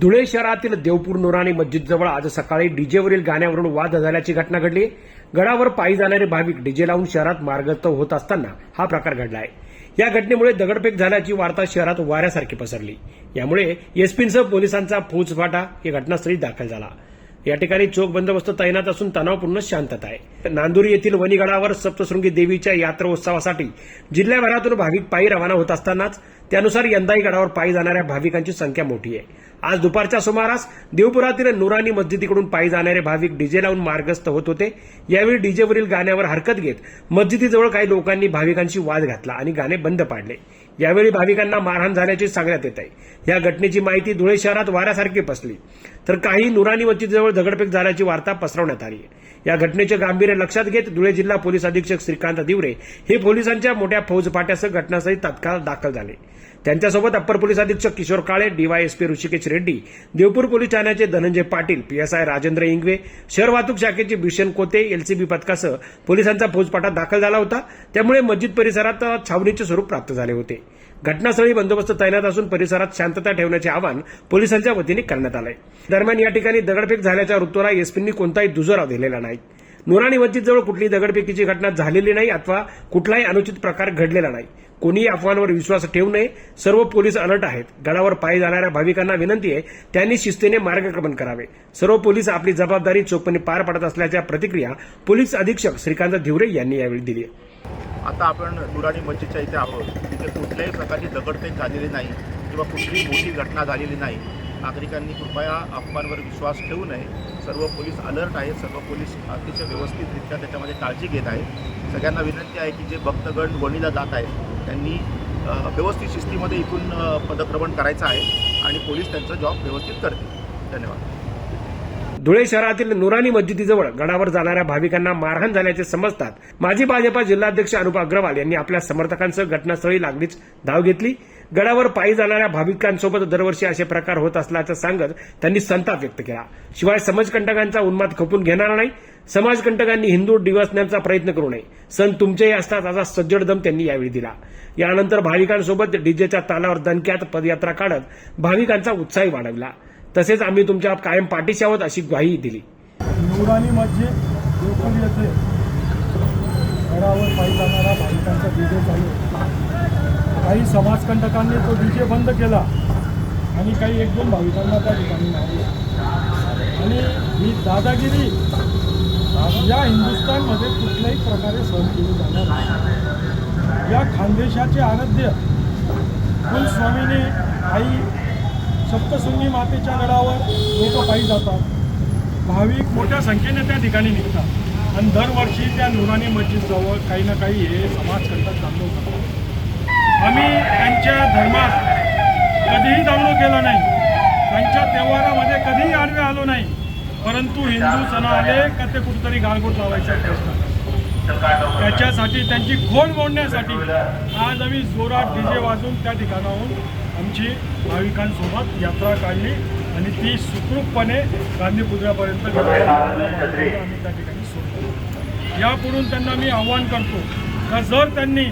धुळे शहरातील देवपूर नुरानी मस्जिदजवळ आज सकाळी डीजेवरील गाण्यावरून वाद झाल्याची घटना घडली. गडावर पायी जाणारे भाविक डीजे लावून शहरात मार्गस्थ होत असताना हा प्रकार घडला आहे या घटनेमुळे दगडफेक झाल्याची वार्ता शहरात वाऱ्यासारखी पसरली. यामुळे एसपींसह पोलिसांचा फौजफाटा या घटनास्थळी दाखल झाला. या ठिकाणी चोख बंदोबस्त तैनात असून तणावपूर्ण शांतता आहे. नांदुरी येथील वणीगडावर सप्तशृंगी देवीच्या यात्रोत्सवासाठी जिल्ह्याभरातून भाविक पायी रवाना होत असतानाच त्यानुसार यंदाही गडावर पायी जाणाऱ्या भाविकांची संख्या मोठी आहे. आज दुपारच्या सुमारास देवपुरातील नुरानी मस्जिदीकडून पायी जाणारे भाविक डीजे लावून मार्गस्थ होत होते. यावेळी डीजेवरील गाण्यावर हरकत घेत मस्जिदीजवळ काही लोकांनी भाविकांशी वाद घातला आणि गाणे बंद पाडले. यावेळी भाविकांना मारहाण झाल्याचे सांगण्यात येत आहे. या घटनेची माहिती धुळे शहरात वाऱ्यासारखी पसली तर काही नुरानी मस्जिदीजवळ दगडफेक झाल्याची वार्ता पसरवण्यात आली या घटनेचे गांभीर्य लक्षात घेत धुळे जिल्हा पोलीस अधीक्षक श्रीकांत दिवरे हे पोलिसांच्या मोठ्या फौजफाट्यासह घटनास्थळी तत्काळ दाखल झाले. त्यांच्यासोबत अप्पर पोलीस अधीक्षक किशोर काळे डीवायएसपी ऋषिकेश रेड्डी देवपूर पोलीस ठाण्याचे धनंजय पाटील पीएसआय राजेंद्र इंगवे शहर वाहतूक शाखेचे भीषण कोते एलसीबी पथकासह पोलिसांचा फौजफाटा दाखल झाला होता. त्यामुळे मस्जिद परिसरात छावणीचे स्वरूप प्राप्त झाले होते. घटनास्थळी बंदोबस्त तैनात असून परिसरात शांतता ठेवण्याचे आवाहन पोलिसांच्या वतीने करण्यात आलं दरम्यान या ठिकाणी दगडफेक झाल्याच्या वृत्ताला एसपींनी कोणताही दुजोरा दिलेला नाही. नुराणी जवळ कुठलीही दगडफेकीची घटना झालेली नाही अथवा कुठलाही अनुचित प्रकार घडलेला नाही. कोणीही अफवांवर विश्वास ठेवू नये. सर्व पोलीस अलर्ट आहेत. गडावर पायी जाणाऱ्या भाविकांना विनंती आहे त्यांनी शिस्तीने मार्गक्रमण करावे. सर्व पोलीस आपली जबाबदारी चोखपणे पार पाडत असल्याच्या प्रतिक्रिया पोलीस अधीक्षक श्रीकांत धिवरे यांनी यावेळी दिली आता आपण नुराणी मस्जिदच्या इथे आहोत. तिथे कुठल्याही प्रकारची दगडफेक झालेली नाही किंवा कुठलीही मोठी घटना झालेली नाही. नागरिकांनी कृपया अफवांवर विश्वास ठेवू नये. सर्व पोलीस अलर्ट आहेत. सर्व पोलीस अतिशय व्यवस्थितरित्या त्याच्यामध्ये काळजी घेत आहेत. सगळ्यांना विनंती आहे की जे भक्तगण वणीला जात आहेत त्यांनी व्यवस्थित शिस्तीमध्ये इथून पदक्रमण करायचं आहे आणि पोलीस त्यांचा जॉब व्यवस्थित करतील. धन्यवाद. धुळे शहरातील नुरानी मस्जिदीजवळ गडावर जाणाऱ्या भाविकांना मारहाण झाल्याचे समजतात माजी भाजपा जिल्हाध्यक्ष अनुप अग्रवाल यांनी आपल्या समर्थकांसह घटनास्थळी लागलीच धाव घेतली. गडावर पायी जाणाऱ्या भाविकांसोबत दरवर्षी असे प्रकार होत असल्याचं सांगत त्यांनी संताप व्यक्त केला. शिवाय समाजकंटकांचा उन्माद खपून घेणार नाही समाजकंटकांनी हिंदू डिवसण्याचा प्रयत्न करू नये. सण तुमचेही असतात असा सज्जड दम त्यांनी यावेळी दिला. यानंतर भाविकांसोबत डीजेच्या तालावर दणक्यात पदयात्रा काढत भाविकांचा उत्साही वाढवला. तसेच आम्ही तुमच्या कायम पाठीशी आहोत अशी ग्वाही दिली. नूरानी गडावर पायी जाणारा भाविकांचा डीजे चालू. काही समाजकंटकांनी तो डीजे बंद केला आणि काही एक दोन भाविकांना त्या ठिकाणी मारले. आणि ही दादागिरी या हिंदुस्थानमध्ये कुठल्याही प्रकारे सहन केली जाणार नाही. या खानदेशाचे आराध्य कुलस्वामीने काही सप्तशृंगी मातेच्या गडावर लोक पायी जातात. भाविक मोठ्या संख्येने त्या ठिकाणी निघतात. आणि दरवर्षी त्या नुरानी मस्जिदजवळ काही ना काही हे समाजकंटक चालू करतात आम्ही त्यांच्या धर्मात कधीही दावणं केलं नाही. त्यांच्या त्योहारामध्ये कधीही आडवे आलो नाही. परंतु हिंदू सण आले का ते कुठेतरी गाळगोट लावायचा प्रश्न त्याच्यासाठी त्यांची खोड मोडण्यासाठी आज आम्ही जोरात डीजे वाजवून त्या ठिकाणाहून आमची भाविकांसोबत यात्रा काढली आणि ती सुखरूपपणे गांधीपुतळ्यापर्यंत गेली. आम्ही त्या ठिकाणी सोडतो यापुढून त्यांना मी आव्हान करतो का जर त्यांनी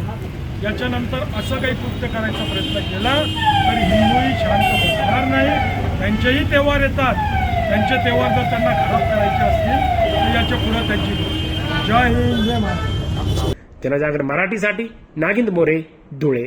याच्यानंतर असं काही कृत्य करायचा प्रयत्न केला तर हिंदूही शांत बसणार नाही. त्यांचेही तेव्हार येतात. त्यांचे त्योहार जर त्यांना खराब करायचे असतील तर याच्यापुढे त्यांची जय हिंद जय महाराष्ट्र. जनजागरण मराठीसाठी नागिंद मोरे धुळे.